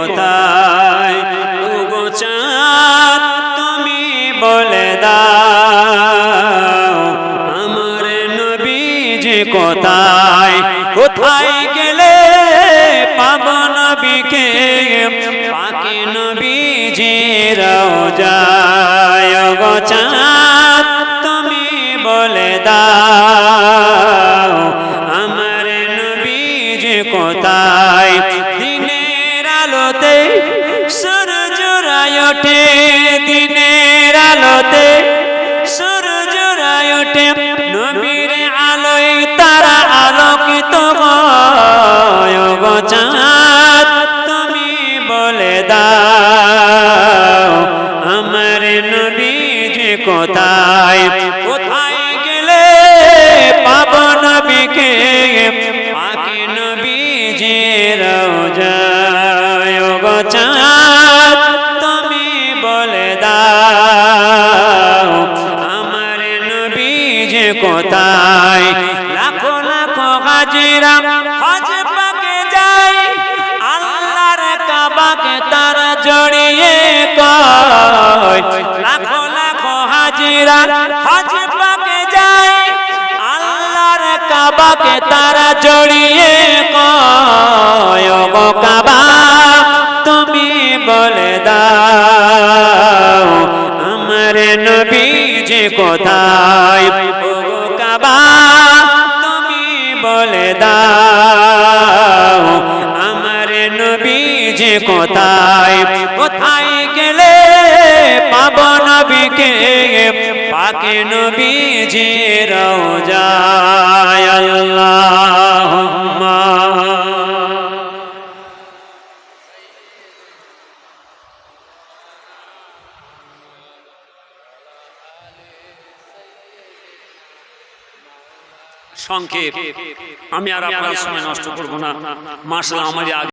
কোথায় চাঁদ, তুমি বলে দাও, আমার নবী যে কোথায়? কোথায় গেলে পাব বিকে পাখি নবী যে রাও আলোতে সূর্য রায় ওঠে দিনের হাজিরা হজ পাকে যায় আল্লাহর কাবাকে তারা জড়িয়ে কয়। লাখো লাখো হাজিরা হজ পাকে যায় আল্লাহর কাবাকে তারা জড়িয়ে কয়। গো কাবা, তুমি বলে দাও, আমার নবী যে কোথায় যে কোথায়? কোথায় গেলে পাব নবীকে? পাকে নবী যে রোজায় সংক্ষেপ, আমি আর আপনার সময় নষ্ট করব না। মাসলা আমাদের আগে